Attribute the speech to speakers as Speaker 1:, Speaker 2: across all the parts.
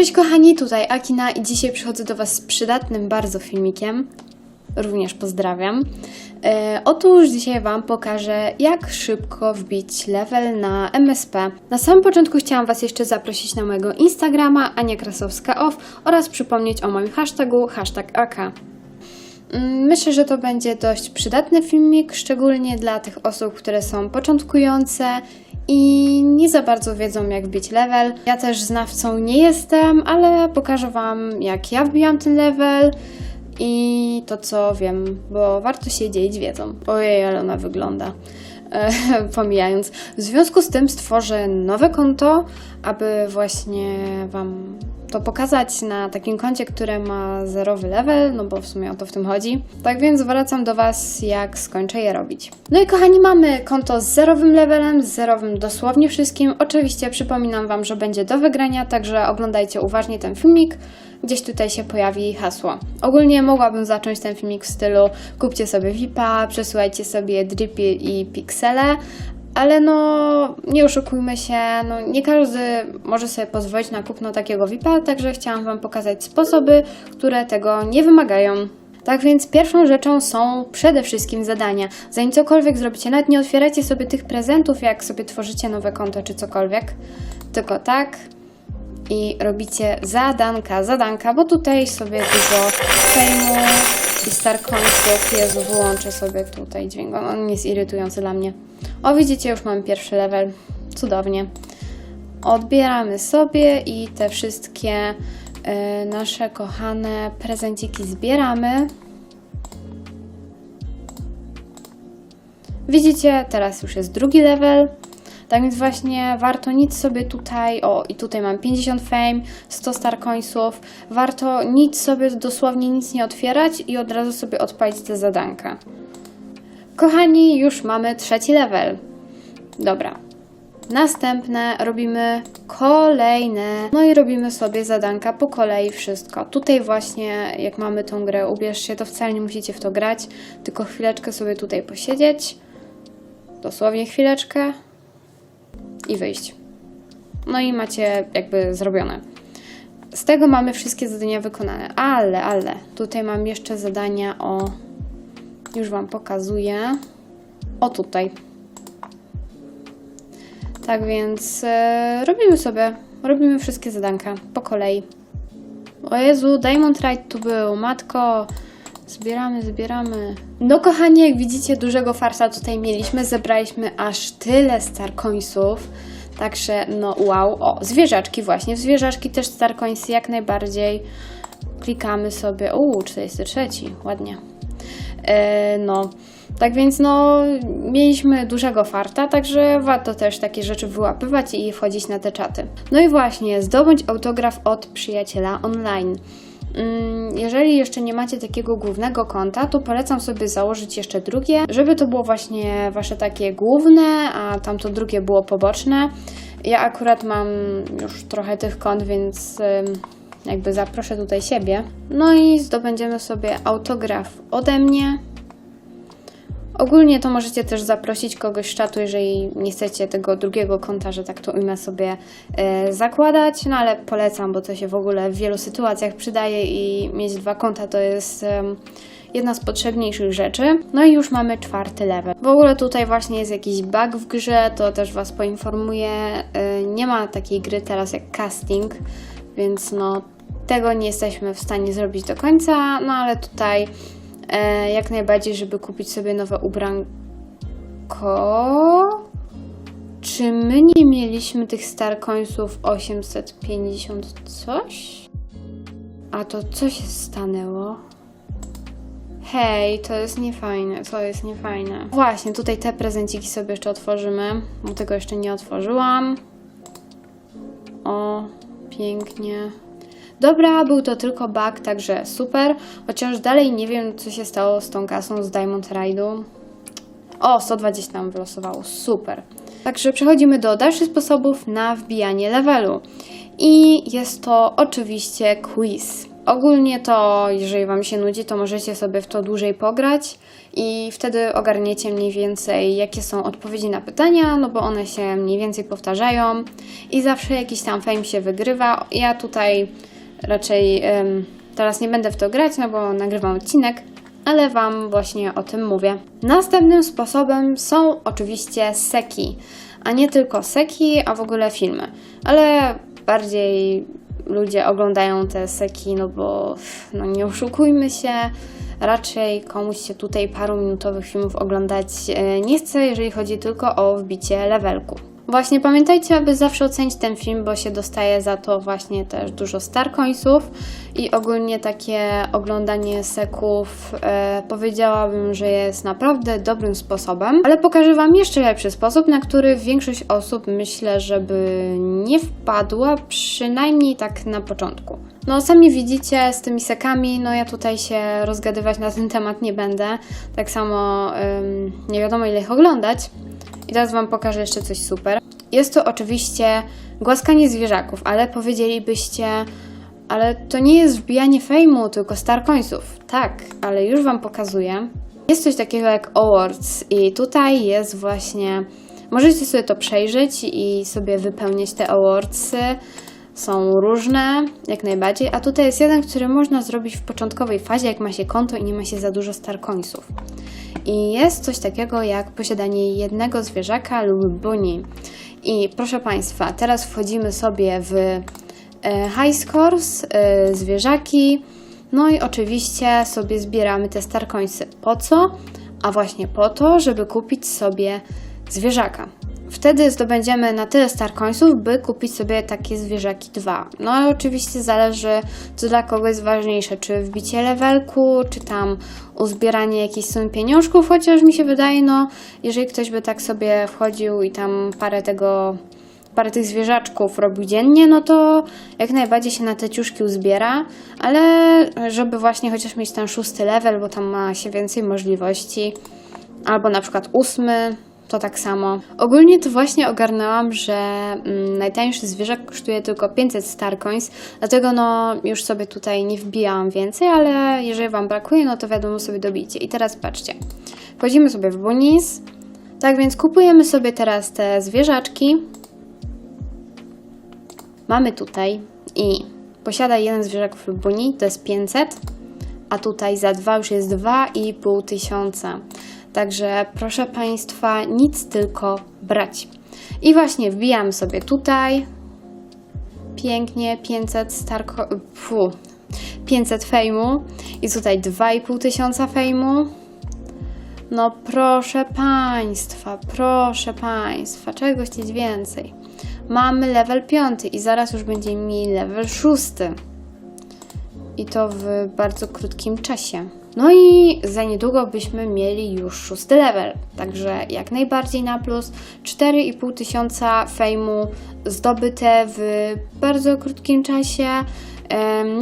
Speaker 1: Cześć kochani, tutaj Akina i dzisiaj przychodzę do Was z przydatnym bardzo filmikiem. Również pozdrawiam. E, otóż dzisiaj Wam pokażę, jak szybko wbić level na MSP. Na samym początku chciałam Was jeszcze zaprosić na mojego Instagrama, Ania Krasowska Off oraz przypomnieć o moim hashtagu, hashtag AK. Mm, Myślę, że to będzie dość przydatny filmik, szczególnie dla tych osób, które są początkujące i nie za bardzo wiedzą, jak wbić level. Ja też znawcą nie jestem, ale pokażę Wam, jak ja wbijam ten level i to, co wiem, bo warto się dzielić wiedzą. Ojej, ale ona wygląda. E, pomijając. W związku z tym stworzę nowe konto, aby właśnie Wam to pokazać na takim koncie, które ma zerowy level, no bo w sumie o to w tym chodzi. Tak więc wracam do Was, jak skończę je robić. No i kochani, mamy konto z zerowym levelem, z zerowym dosłownie wszystkim. Oczywiście przypominam Wam, że będzie do wygrania, także oglądajcie uważnie ten filmik. Gdzieś tutaj się pojawi hasło. Ogólnie mogłabym zacząć ten filmik w stylu kupcie sobie VIPa, przesyłajcie sobie dripy i piksele, ale no nie oszukujmy się, no nie każdy może sobie pozwolić na kupno takiego VIPa, także chciałam Wam pokazać sposoby, które tego nie wymagają. Tak więc pierwszą rzeczą są przede wszystkim zadania. Zanim cokolwiek zrobicie, nawet nie otwierajcie sobie tych prezentów, jak sobie tworzycie nowe konto czy cokolwiek, tylko tak i robicie zadanka, zadanka, bo tutaj sobie dużo fejmu i star coinsów. Jezu, wyłączę sobie tutaj dźwięk, on- jest irytujący dla mnie. O, widzicie, już mam pierwszy level. Cudownie. Odbieramy sobie i te wszystkie e, nasze kochane prezenciki zbieramy. Widzicie, teraz już jest drugi level. Tak więc właśnie warto nic sobie tutaj, o i tutaj mam 50 fame, 100 star coinsów, warto nic sobie, dosłownie nic nie otwierać i od razu sobie odpalić te zadanka. Kochani, już mamy trzeci level. Dobra. Następne robimy kolejne. No i robimy sobie zadanka po kolei wszystko. Tutaj właśnie, jak mamy tą grę, ubierzcie, to wcale nie musicie w to grać, tylko chwileczkę sobie tutaj posiedzieć. Dosłownie chwileczkę i wyjść. No i macie jakby zrobione. Z tego mamy wszystkie zadania wykonane, ale, ale tutaj mam jeszcze zadania o. Już Wam pokazuję. O tutaj. Tak więc e, robimy sobie, robimy wszystkie zadanka po kolei. O Jezu, Diamond Ride tu był, matko. Zbieramy, zbieramy. No kochani, jak widzicie, dużego farsa tutaj mieliśmy. Zebraliśmy aż tyle star coinsów. Także no wow. O, zwierzaczki właśnie. W zwierzaczki też star coinsy jak najbardziej. Klikamy sobie. Uuu, 43, ładnie. E, no, tak więc no, mieliśmy dużego farta, także warto też takie rzeczy wyłapywać i wchodzić na te czaty. No i właśnie, zdobądź autograf od przyjaciela online. Mm, Jeżeli jeszcze nie macie takiego głównego konta, to polecam sobie założyć jeszcze drugie, żeby to było właśnie wasze takie główne, a tamto drugie było poboczne. Ja akurat mam już trochę tych kont, więc jakby zaproszę tutaj siebie. No i zdobędziemy sobie autograf ode mnie. Ogólnie to możecie też zaprosić kogoś z czatu, jeżeli nie chcecie tego drugiego konta, że tak to ujmę sobie e, zakładać, no ale polecam, bo to się w ogóle w wielu sytuacjach przydaje i mieć dwa konta to jest jedna z potrzebniejszych rzeczy. No i już mamy czwarty level. W ogóle tutaj właśnie jest jakiś bug w grze, to też Was poinformuję. E, nie ma takiej gry teraz jak casting, więc no tego nie jesteśmy w stanie zrobić do końca, no ale tutaj jak najbardziej, żeby kupić sobie nowe ubranko. Czy my nie mieliśmy tych star coinsów 850 coś? A to co się stanęło? Hej, to jest niefajne, to jest niefajne. Właśnie, tutaj te prezenciki sobie jeszcze otworzymy, bo tego jeszcze nie otworzyłam. O, pięknie. Dobra, był to tylko bug, także super. Chociaż dalej nie wiem, co się stało z tą kasą z Diamond Ride'u. O, 120 nam wylosowało, super. Także przechodzimy do dalszych sposobów na wbijanie levelu. I jest to oczywiście quiz. ogólnie to, jeżeli Wam się nudzi, to możecie sobie w to dłużej pograć i wtedy ogarniecie mniej więcej, jakie są odpowiedzi na pytania, no bo one się mniej więcej powtarzają i zawsze jakiś tam fame się wygrywa. Ja tutaj raczej teraz nie będę w to grać, no bo nagrywam odcinek, ale Wam właśnie o tym mówię. Następnym sposobem są oczywiście seki, a nie tylko seki, a w ogóle filmy, ale bardziej ludzie oglądają te seki, no bo no nie oszukujmy się, raczej komuś się tutaj paru minutowych filmów oglądać e, nie chce, jeżeli chodzi tylko o wbicie levelku. Właśnie pamiętajcie, aby zawsze ocenić ten film, bo się dostaje za to właśnie też dużo star coinsów i ogólnie takie oglądanie seków e, powiedziałabym, że jest naprawdę dobrym sposobem, ale pokażę Wam jeszcze lepszy sposób, na który większość osób myślę, żeby nie wpadła, przynajmniej tak na początku. No, sami widzicie z tymi sekami, no ja tutaj się rozgadywać na ten temat nie będę. Tak samo ym, nie wiadomo ile ich oglądać. I teraz Wam pokażę jeszcze coś super. Jest to oczywiście głaskanie zwierzaków, ale powiedzielibyście, ale to nie jest wbijanie fejmu, tylko star coinsów. Tak, ale już Wam pokazuję. Jest coś takiego jak awards i tutaj jest właśnie... Możecie sobie to przejrzeć i sobie wypełnić te awardsy. Są różne, jak najbardziej, a tutaj jest jeden, który można zrobić w początkowej fazie, jak ma się konto i nie ma się za dużo star coinsów. I jest coś takiego jak posiadanie jednego zwierzaka lub buni. I proszę Państwa, teraz wchodzimy sobie w e, high scores, e, zwierzaki, no i oczywiście sobie zbieramy te star coinsy. Po co? A właśnie po to, żeby kupić sobie zwierzaka. Wtedy zdobędziemy na tyle star coinsów, by kupić sobie takie zwierzaki dwa. No ale oczywiście zależy, co dla kogo jest ważniejsze, czy wbicie levelku, czy tam uzbieranie jakichś sum pieniążków, chociaż mi się wydaje, no jeżeli ktoś by tak sobie wchodził i tam parę tego parę tych zwierzaczków robił dziennie, no to jak najbardziej się na te ciuszki uzbiera, ale żeby właśnie chociaż mieć ten szósty level, bo tam ma się więcej możliwości, albo na przykład ósmy, to tak samo. Ogólnie to właśnie ogarnęłam, że mm, najtańszy zwierzak kosztuje tylko 500 star coins, dlatego no już sobie tutaj nie wbijałam więcej, ale jeżeli Wam brakuje, no to wiadomo sobie dobicie. I teraz patrzcie, wchodzimy sobie w Bunis, tak więc kupujemy sobie teraz te zwierzaczki. Mamy tutaj i posiada jeden zwierzak w Buni, to jest 500, a tutaj za dwa już jest 2,5 tysiąca. Także proszę Państwa, nic tylko brać. I właśnie wbijam sobie tutaj. Pięknie, 500 starko... Fu, 500 fejmu. I tutaj 2,5 tysiąca fejmu. No proszę Państwa, proszę Państwa, czego chcieć więcej? Mamy level 5 i zaraz już będziemy mieli level 6. I to w bardzo krótkim czasie. No i za niedługo byśmy mieli już szósty level, także jak najbardziej na plus. 4,5 tysiąca fejmu zdobyte w bardzo krótkim czasie.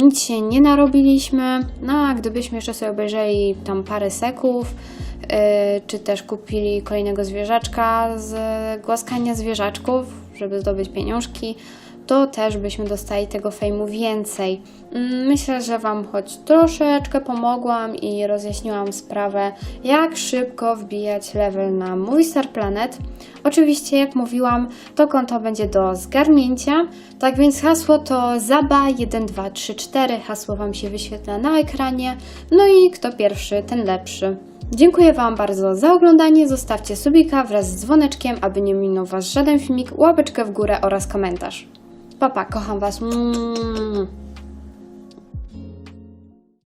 Speaker 1: Nic się nie narobiliśmy. No a gdybyśmy jeszcze sobie obejrzeli tam parę seków, e, czy też kupili kolejnego zwierzaczka z głaskania zwierzaczków, żeby zdobyć pieniążki, to też byśmy dostali tego fejmu więcej. Mm, Myślę, że Wam choć troszeczkę pomogłam i rozjaśniłam sprawę, jak szybko wbijać level na mój Star Planet. Oczywiście, jak mówiłam, to konto będzie do zgarnięcia, tak więc hasło to ZABA1234, hasło Wam się wyświetla na ekranie, no i kto pierwszy, ten lepszy. Dziękuję Wam bardzo za oglądanie, zostawcie subika wraz z dzwoneczkiem, aby nie minął Was żaden filmik, łapeczkę w górę oraz komentarz. Papa, kocham Was. Mm.